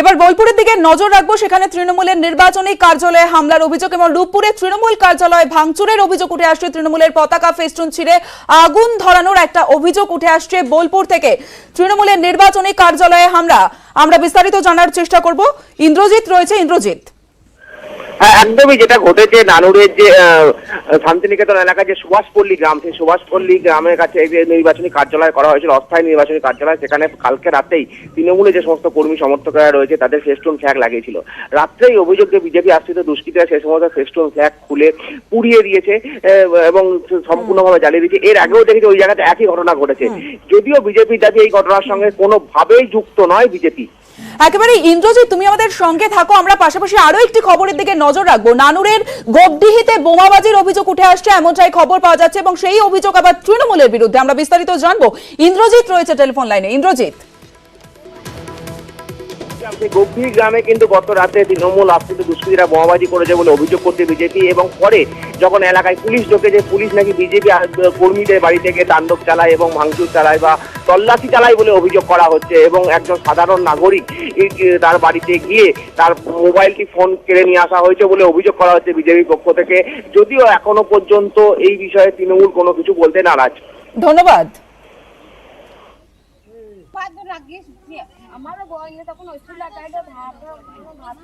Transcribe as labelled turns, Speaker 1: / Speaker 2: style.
Speaker 1: এবার বোলপুরের দিকে নজর রাখব, সেখানে তৃণমূলের নির্বাচনী কার্যালয়ে হামলার অভিযোগ এবং রূপপুরে তৃণমূল কার্যালয়ে ভাঙচুরের অভিযোগ উঠে আসছে। তৃণমূলের পতাকা ফেস্টুন ছিঁড়ে আগুন ধরানোর একটা অভিযোগ উঠে আসছে বোলপুর থেকে। তৃণমূলের নির্বাচনী কার্যালয়ে হামলা। আমরা বিস্তারিত জানার চেষ্টা করব। ইন্দ্রজিৎ রয়েছে, ইন্দ্রজিৎ।
Speaker 2: একদমই যেটা ঘটেছে নানুরের যে শান্তিনিকেতন এলাকায় যে সুভাষপল্লী গ্রাম সেই সুভাষপল্লী গ্রামের কাছে এই যে নির্বাচনী কার্যালয় করা হয়েছিল অস্থায়ী নির্বাচনী কার্যালয়। সেখানে কালকে রাতেই তৃণমূলে যে সমস্ত কর্মী সমর্থকরা রয়েছে তাদের ফেস্টুন ফ্ল্যাগ লাগিয়েছিল। রাত্রেই অভিযোগ বিজেপি আশ্রিত দুষ্কৃতীরা সেই সমস্ত ফেস্টুন ফ্ল্যাগ খুলে পুড়িয়ে দিয়েছে এবং সম্পূর্ণভাবে জ্বালিয়ে দিয়েছে। এর আগেও দেখেছি ওই জায়গাতে একই ঘটনা ঘটেছে। যদিও বিজেপির দাবি এই ঘটনার সঙ্গে কোনোভাবেই যুক্ত নয় বিজেপি।
Speaker 1: একেবারে ইন্দ্রজিৎ, তুমি আমাদের সঙ্গে থাকো। আমরা পাশাপাশি আরও একটি খবরের দিকে নজর রাখব। নানুরের গবডিহিতে বোমাবাজির অভিযোগ উঠে আসছে, এমনটাই খবর পাওয়া যাচ্ছে এবং সেই অভিযোগ আবার তৃণমূলের বিরুদ্ধে। আমরা বিস্তারিত জানব। ইন্দ্রজিৎ রয়েছে টেলিফোন লাইনে। ইন্দ্রজিৎ।
Speaker 2: গভীর গ্রামে কিন্তু গত রাতে তৃণমূল আশ্রিত দুষ্কৃতীরা বোমাবাজি করেছে বলে অভিযোগ করছে বিজেপি এবং পরে যখন এলাকায় পুলিশ ঢোকেছে, পুলিশ নাকি বিজেপি কর্মীদের বাড়ি থেকে তাণ্ডব চালায় এবং ভাঙচুর চালায় বা তল্লাশি চালায় বলে অভিযোগ করা হচ্ছে এবং একজন সাধারণ নাগরিক তার বাড়িতে গিয়ে তার মোবাইলটি ফোন কেড়ে নিয়ে আসা হয়েছে বলে অভিযোগ করা হচ্ছে বিজেপির পক্ষ থেকে। যদিও এখনও পর্যন্ত এই বিষয়ে তৃণমূল কোনো কিছু বলতে নারাজ।
Speaker 1: ধন্যবাদ।
Speaker 3: আমারও বয়স তখন ওই চুলা টাইডে ভাত ভাত